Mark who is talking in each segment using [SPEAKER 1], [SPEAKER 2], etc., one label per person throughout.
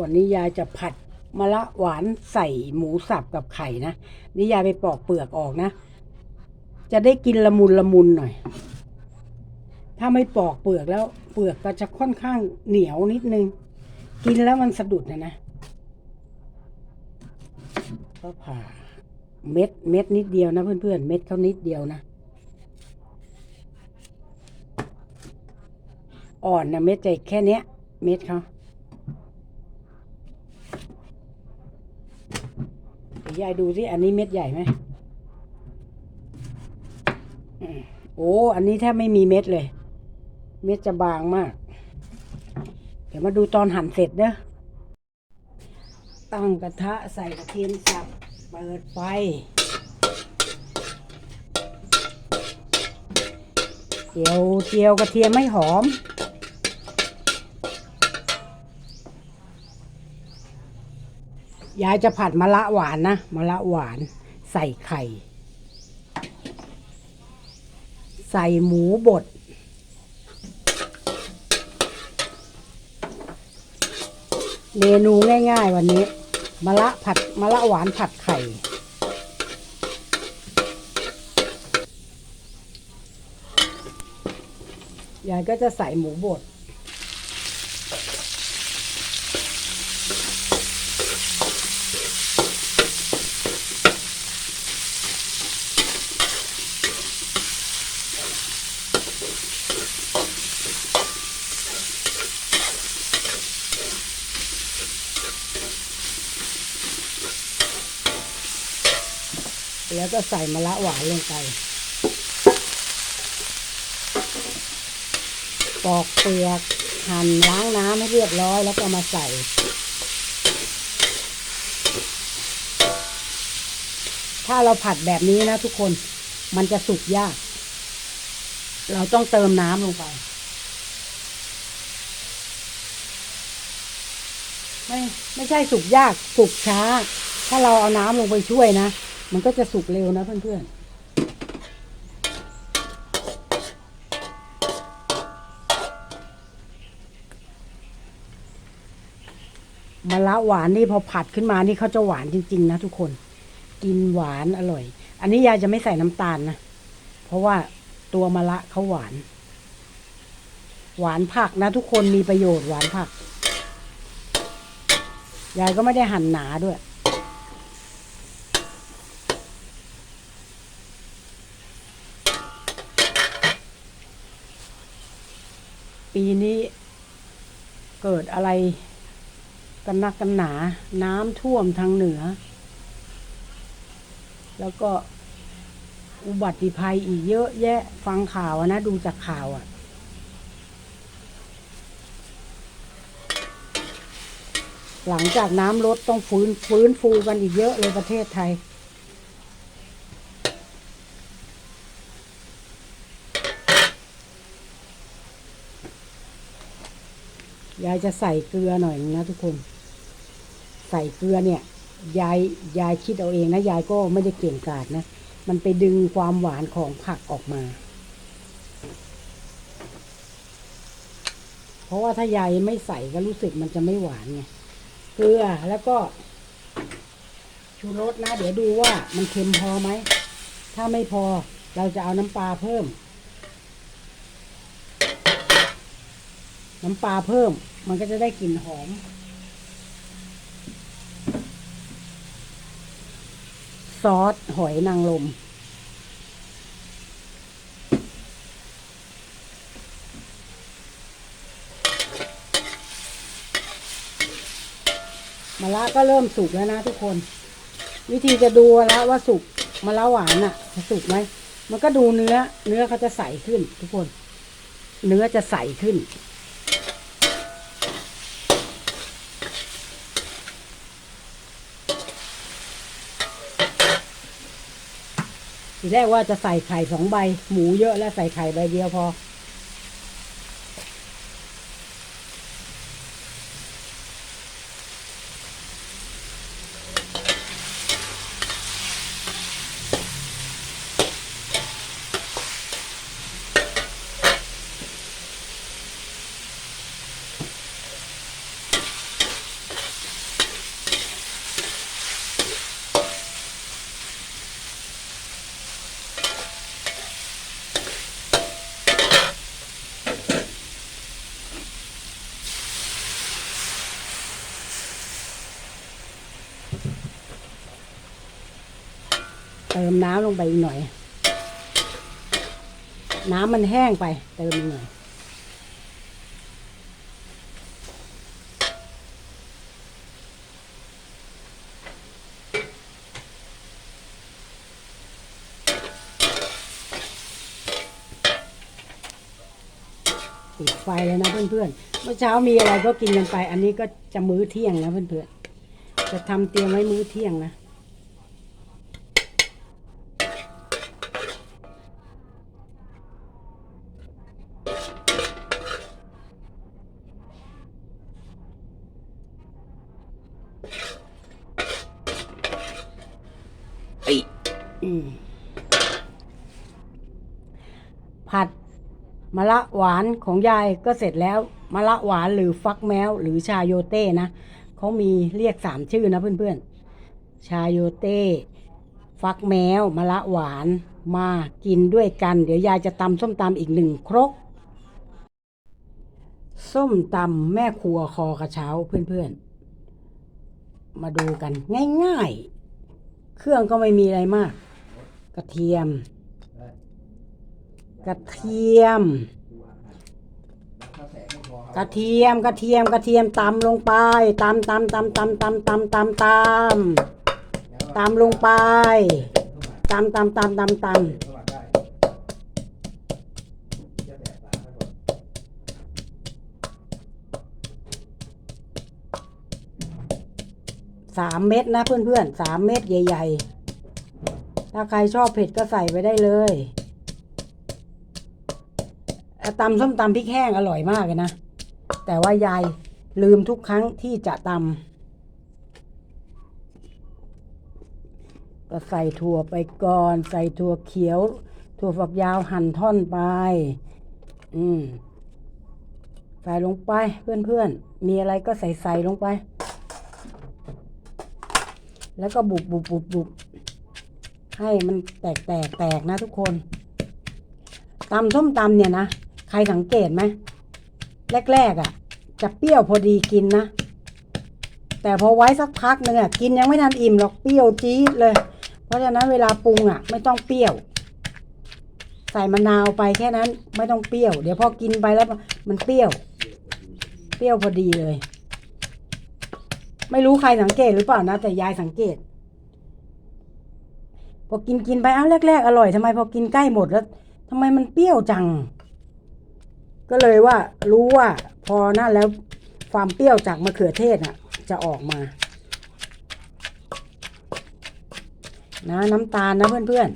[SPEAKER 1] วันนี้ยายจะผัดมะละหวานใส่หมูสับกับไข่นะนี่ยายไปปอกเปลือกออกนะ จะได้กินละมุนละมุนหน่อย ถ้าไม่ปอกเปลือกแล้ว เปลือกก็จะค่อนข้างเหนียวนิดนึง กินแล้วมันสะดุดนะนะก็ผ่าเม็ดเม็ดนิดเดียวนะเพื่อนๆเม็ดเขานิดเดียวนะอ่อนนะเม็ดใจแค่เนี้ย เม็ดเขาเดี๋ ยวยายดูสิอันนี้เม็ดใหญ่ไหมโอ้อันนี้แทบไม่มีเม็ดเลย เม็ดจะบางมาก เดี๋ยวมาดูตอนหั่นเสร็จเด้อตั้งกระทะใส่กระเทียมสับเปิดไฟเจียวเจียวกระเทียมไม่หอม ยายจะผัดมะละหวานนะมะละหวานใส่ไข่ ใส่หมูบด เมนูง่าย ๆ วันนี้มะละผัดมะละหวานผัดไข่ ยายก็จะใส่หมูบด แล้วก็ใส่มะละหวานลงไป ปอกเปลือกหั่นล้างน้ำให้เรียบร้อยแล้วก็มาใส่ถ้าเราผัดแบบนี้นะทุกคน มันจะสุกยาก เราต้องเติมน้ำลงไป ไม่ ไม่ใช่สุกยาก สุกช้า ถ้าเราเอาน้ำลงไปช่วยนะ มันก็จะสุกเร็วนะเพื่อนๆมะละหวานนี่พอผัดขึ้นมานี่เขาจะหวานจริง ๆ นะทุกคน กินหวานอร่อย อันนี้ยายจะไม่ใส่น้ำตาลนะ เพราะว่าตัวมะละเขาหวาน หวานผักนะทุกคนมีประโยชน์หวานผัก ยายก็ไม่ได้หั่นหนาด้วย ปีนี้ เกิดอะไรกันนักกันหนา น้ำท่วมทางเหนือ แล้วก็อุบัติภัยอีกเยอะแยะ ฟังข่าวนะ ดูจากข่าวอะ หลังจากน้ำลดต้องฟื้นฟื้นฟูกันอีกเยอะเลยประเทศไทย ยายจะใส่เกลือหน่อยนะทุกคน ใส่เกลือเนี่ยยายยายคิดเอาเองนะยายก็ไม่ได้เก่งกาจนะ มันไปดึงความหวานของผักออกมา เพราะว่าถ้ายายไม่ใส่ก็รู้สึกมันจะไม่หวานไงเกลือแล้วก็ชูรสนะ เดี๋ยวดูว่ามันเค็มพอไหม ถ้าไม่พอเราจะเอาน้ำปลาเพิ่ม น้ำปลาเพิ่ม มันก็จะได้กลิ่นหอม ซอสหอยนางรมมะระก็เริ่มสุกแล้วนะทุกคน วิธีจะดูแล้วว่าสุกมะระหวานอะจะสุกไหมมันก็ดูเนื้อ เนื้อเขาจะใสขึ้น ทุกคน เนื้อจะใสขึ้น ทีแรกว่าจะใส่ไข่สองใบ หมูเยอะแล้วใส่ไข่ใบเดียวพอ มน้ำลงไปอีกหน่อย น้ำมันแห้งไปเติมหน่อยปิดไฟแล้วนะเพื่อนๆ เมื่อเช้ามีอะไรก็กินกันไป อันนี้ก็จะมื้อเที่ยงนะเพื่อนๆ จะทำเตรียมไว้มื้อเที่ยงนะ ละหวานของยายก็เสร็จแล้วมะละหวานหรือฟักแมวหรือชาโยเต้นะเขามีเรียกสามชื่อนะเพื่อนๆ ชาโยเต้ฟักแมวมะละหวานมากินด้วยกัน เดี๋ยวยายจะตำส้มตำอีกหนึ่งครก ส้มตำแม่ครัวคอกระเช้าเพื่อนๆ มาดูกันง่ายๆ เครื่องก็ไม่มีอะไรมาก กระเทียม กระเทียม กระเทียมกระเทียมกระเทียมตำลงไปตำตำตำตำตำตำตำตำตำลงไปตำตำตำตำตำสามเม็ดนะเพื่อนๆสามเม็ดใหญ่ ๆ ถ้าใครชอบเผ็ดก็ใส่ไปได้เลย ตำส้มตำพริกแห้งอร่อยมากเลยนะ แต่ว่ายายลืมทุกครั้งที่จะตำก็ใส่ถั่วไปก่อน ใส่ถั่วเขียว ถั่วฝักยาวหั่นท่อนไป อืม ใส่ลงไปเพื่อนๆ มีอะไรก็ใส่ใส่ลงไป แล้วก็บุบบุบบุบบุบให้มันแตกแตกแตกนะทุกคนตำส้มตำเนี่ยนะ ใครสังเกตไหมแรก ๆอะ่ะ จะเปรี้ยวพอดีกินนะ แต่พอไว้สักพักหนึ่งอะ่ะ กินยังไม่ทันอิ่มหรอกเปรี้ยวจี๊ดเลย เพราะฉะนั้นเวลาปรุงอะ่ะ ไม่ต้องเปรี้ยว ใส่มะนาวไปแค่นั้น ไม่ต้องเปรี้ยว เดี๋ยวพอกินไปแล้วมันเปรี้ยว เปรี้ยวพอดีเลย ไม่รู้ใครสังเกตหรือเปล่านะ แต่ยายสังเกตพอกินกินไปอ้าวแรก ๆ อร่อยทำไมพอกินใกล้หมดแล้วทำไมมันเปรี้ยวจัง ก็เลยว่ารู้ว่าพอนั่นแล้วความเปรี้ยวจากมะเขือเทศน่ะ จะออกมา นะน้ำตาลนะเพื่อน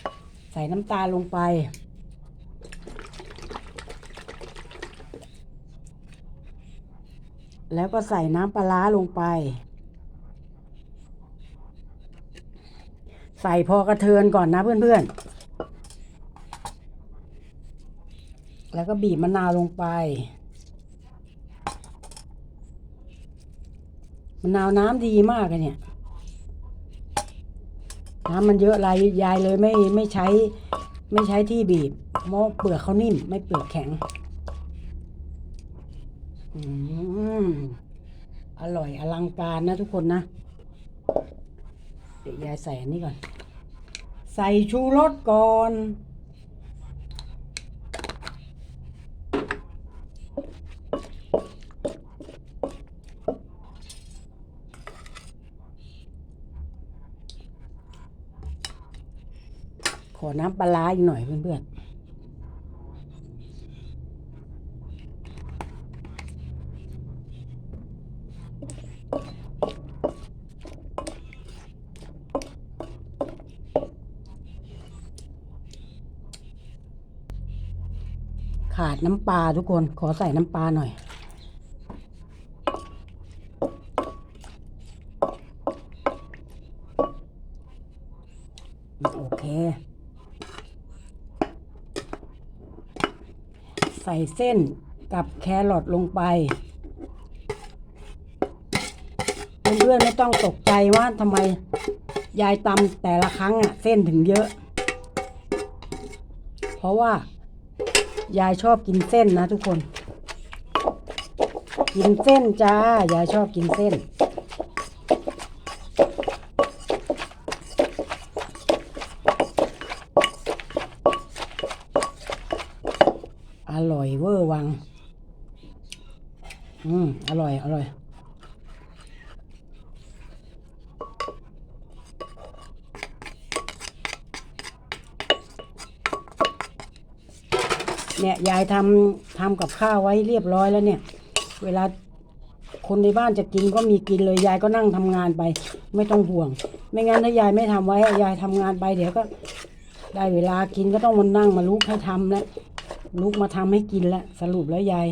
[SPEAKER 1] ๆ ใส่น้ำตาลลงไป แล้วก็ใส่น้ำปลาร้าลงไป ใส่พอกระเทือนก่อนนะเพื่อนๆ แล้วก็บีบมะนาวลงไป มะนาวน้ำดีมากเลยเนี่ย น้ำมันเยอะลายยายเลยไม่ไม่ใช้ไม่ใช้ที่บีบเพราะเปลือกเขานิ่ม ไม่เปลือกแข็ง อืมอร่อยอลังการนะทุกคนนะ เดี๋ยวยายใส่อันนี้ก่อน ใส่ชูรสก่อน อน้ำปลาร้าอีกหน่อยเพื่อนๆขาดน้ำปลาทุกคน ขอใส่น้ำปลาหน่อย โอเค ใส่เส้นกับแครอทลงไป เพื่อนๆไม่ต้องตกใจว่าทำไมยายตำแต่ละครั้งอะเส้นถึงเยอะ เพราะว่า ยายชอบกินเส้นนะทุกคน กินเส้นจ้ายายชอบกินเส้น อืม อร่อยอร่อย เนี่ยยายทำทำกับข้าวไว้เรียบร้อยแล้วเนี่ย เวลาคนในบ้านจะกินก็มีกินเลยยายก็นั่งทำงานไป ไม่ต้องห่วง ไม่งั้นถ้ายายไม่ทำไว้ยายทำงานไปเดี๋ยวก็ ได้เวลากินก็ต้องมานั่งมาลุกให้ทำแล้วลุกมาทำให้กินแล้วสรุปแล้วยาย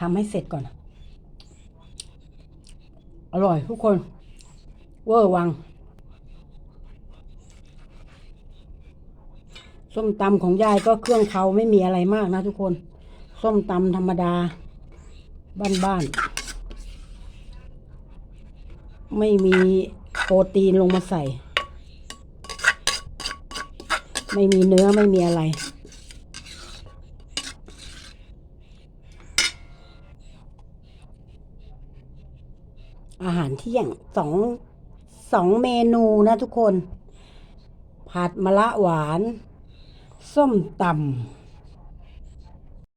[SPEAKER 1] ทำให้เสร็จก่อน อร่อยทุกคน เวอร์วัง ส้มตำของยายก็เครื่องเขาไม่มีอะไรมากนะทุกคน ส้มตำธรรมดา บ้านๆ ไม่มีโปรตีนลงมาใส่ ไม่มีเนื้อไม่มีอะไร อาหารเที่ยงสองสองเมนูนะทุกคน ผัดมะละหวาน ส้มตำ